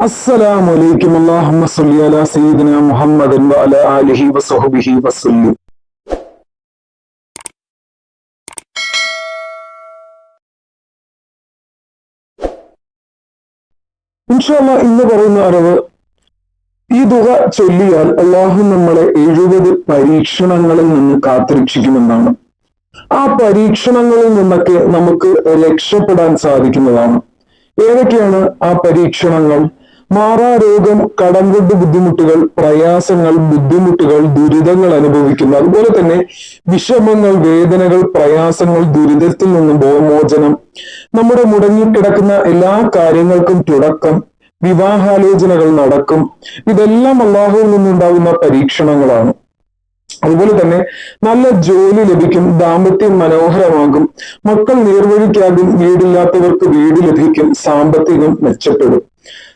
السلام عليكم اللهم صل على سيدنا محمد وعلى آله وصحبه وسلم ഇൻഷാല്ല ഇന്ന് പറയുന്ന അറിവ് ഈ തുക ചൊല്ലിയാൽ അള്ളാഹു നമ്മളെ എഴുപത് പരീക്ഷണങ്ങളിൽ നിന്ന് കാത്തുരക്ഷിക്കുമെന്നാണ് ആ പരീക്ഷണങ്ങളിൽ നിന്നൊക്കെ നമുക്ക് രക്ഷപ്പെടാൻ സാധിക്കുന്നതാണ് ഏതൊക്കെയാണ് ആ പരീക്ഷണങ്ങൾ മാറാരോഗം കടംകൊണ്ട് ബുദ്ധിമുട്ടുകൾ പ്രയാസങ്ങൾ ബുദ്ധിമുട്ടുകൾ ദുരിതങ്ങൾ അനുഭവിക്കുന്നു. അതുപോലെ തന്നെ വിഷമങ്ങൾ വേദനകൾ പ്രയാസങ്ങൾ ദുരിതത്തിൽ നിന്നും ബോമോചനം നമ്മുടെ മുടങ്ങിക്കിടക്കുന്ന എല്ലാ കാര്യങ്ങൾക്കും തുടക്കം വിവാഹാലോചനകൾ നടക്കും. ഇതെല്ലാം അള്ളാഹുവിൽ നിന്നുണ്ടാകുന്ന പരീക്ഷണങ്ങളാണ്. അതുപോലെ തന്നെ നല്ല ജോലി ലഭിക്കും ദാമ്പത്യം മനോഹരമാകും മക്കൾ നേർവഴിക്കാകും വീടില്ലാത്തവർക്ക് വീട് ലഭിക്കും സാമ്പത്തികം മെച്ചപ്പെടും.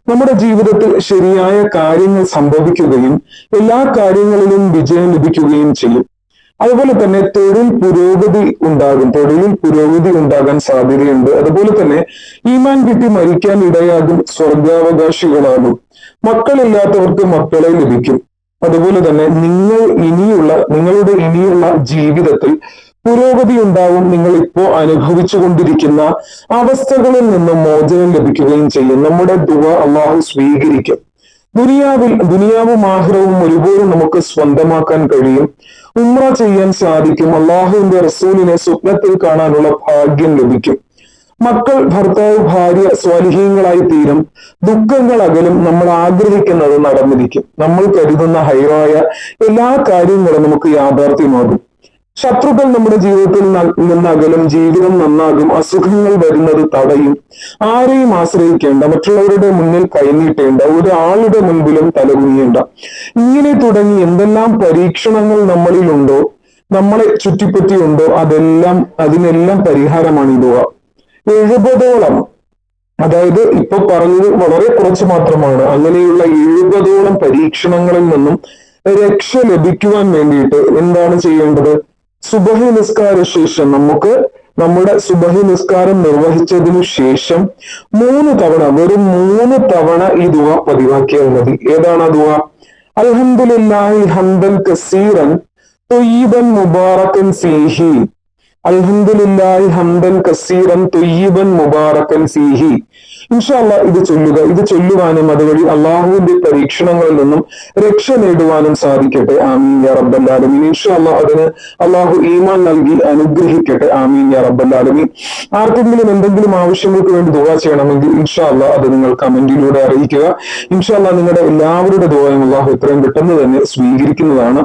നമ്മുടെ ജീവിതത്തിൽ ശരിയായ കാര്യങ്ങൾ സംഭവിക്കുകയും എല്ലാ കാര്യങ്ങളിലും വിജയം ലഭിക്കുകയും ചെയ്യും. അതുപോലെ തന്നെ തൊഴിൽ പുരോഗതി ഉണ്ടാകും തൊഴിലിൽ പുരോഗതി ഉണ്ടാകാൻ സാധ്യതയുണ്ട്. അതുപോലെ തന്നെ ഈമാൻ കിട്ടി മരിക്കാൻ ഇടയാകും സ്വർഗാവകാശികളാകും മക്കളില്ലാത്തവർക്ക് മക്കളെ ലഭിക്കും. അതുപോലെ തന്നെ നിങ്ങൾ ഇനിയുള്ള നിങ്ങളുടെ ഇനിയുള്ള ജീവിതത്തിൽ പുരോഗതി ഉണ്ടാവും നിങ്ങൾ ഇപ്പോ അനുഭവിച്ചു കൊണ്ടിരിക്കുന്ന അവസ്ഥകളിൽ നിന്നും മോചനം ലഭിക്കുകയും ചെയ്യും. നമ്മുടെ ദുവ അള്ളാഹു സ്വീകരിക്കും. ദുനിയാവിൽ ദുനിയാവും ആഹ്റവും ഒരുപോലെ നമുക്ക് സ്വന്തമാക്കാൻ കഴിയും. ഉമ്ര ചെയ്യാൻ സാധിക്കും. അള്ളാഹുവിന്റെ റസൂലിനെ സ്വപ്നത്തിൽ കാണാനുള്ള ഭാഗ്യം ലഭിക്കും. മക്കൾ ഭർത്താവ് ഭാര്യ സ്വാലിഹീങ്ങളായി തീരും. ദുഃഖങ്ങൾ അകലും നമ്മൾ ആഗ്രഹിക്കുന്നത് നടന്നിരിക്കും. നമ്മൾ കരുതുന്ന ഹൈറായ എല്ലാ കാര്യങ്ങളും നമുക്ക് യാഥാർത്ഥ്യമാകും. ശത്രുക്കൾ നമ്മുടെ ജീവിതത്തിൽ നിന്നകലും ജീവിതം നന്നാകും. അസുഖങ്ങൾ വരുന്നത് തടയും. ആരെയും ആശ്രയിക്കേണ്ട മറ്റുള്ളവരുടെ മുന്നിൽ കൈനീട്ടേണ്ട ഒരാളുടെ മുൻപിലും തലകുനിയേണ്ട. ഇങ്ങനെ തുടങ്ങി എന്തെല്ലാം പരീക്ഷണങ്ങൾ നമ്മളിലുണ്ടോ നമ്മളെ ചുറ്റിപ്പറ്റിയുണ്ടോ അതെല്ലാം അതിനെല്ലാം പരിഹാരമാണ് ഇതുവ എഴുപതോളം. അതായത് ഇപ്പൊ പറഞ്ഞത് വളരെ കുറച്ച് മാത്രമാണ്. അങ്ങനെയുള്ള എഴുപതോളം പരീക്ഷണങ്ങളിൽ നിന്നും രക്ഷ ലഭിക്കുവാൻ വേണ്ടിയിട്ട് എന്താണ് ചെയ്യേണ്ടത്? സുബഹി നിസ്കാര ശേഷം നമുക്ക് നമ്മുടെ സുബഹി നിസ്കാരം നിർവഹിച്ചതിനു ശേഷം മൂന്ന് തവണ വെറും മൂന്ന് തവണ ഈ ദുവ പതിവാക്കിയാൽ മതി. ഏതാണ് ആ ദുവ? അൽഹംദുലില്ലാഹി ഹംദൻ കസീറൻ തൊയ്യബൻ മുബാറക്കൻ ഫീഹി. അൽഹംദുലില്ലാഹി ഹംദൻ കസീറൻ തൊയ്യബൻ മുബാറക്കൻ ഫീഹി. ഇൻഷല്ല ഇത് ചൊല്ലുക. ഇത് ചൊല്ലുവാനും അതുവഴി അള്ളാഹുവിന്റെ പരീക്ഷണങ്ങളിൽ നിന്നും രക്ഷ നേടുവാനും സാധിക്കട്ടെ. ആമീൻ യാ റബ്ബല്ലാലമീൻ ഇൻഷാല്ല അതിന് അള്ളാഹു ഈമാൻ നൽകി അനുഗ്രഹിക്കട്ടെ. ആമീൻ യാ ആർക്കെങ്കിലും എന്തെങ്കിലും ആവശ്യങ്ങൾക്ക് വേണ്ടി ദുവാ ചെയ്യണമെങ്കിൽ ഇൻഷല്ല അത് നിങ്ങൾ കമന്റിലൂടെ അറിയിക്കുക. ഇൻഷല്ല നിങ്ങളുടെ എല്ലാവരുടെ ദുവായും അള്ളാഹു എത്രയും പെട്ടെന്ന് തന്നെ സ്വീകരിക്കുന്നതാണ്.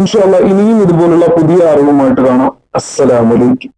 ഇൻഷല്ല ഇനിയും ഇതുപോലുള്ള പുതിയ അറിവുമായിട്ട് കാണാം. അസ്സലാമലൈക്കും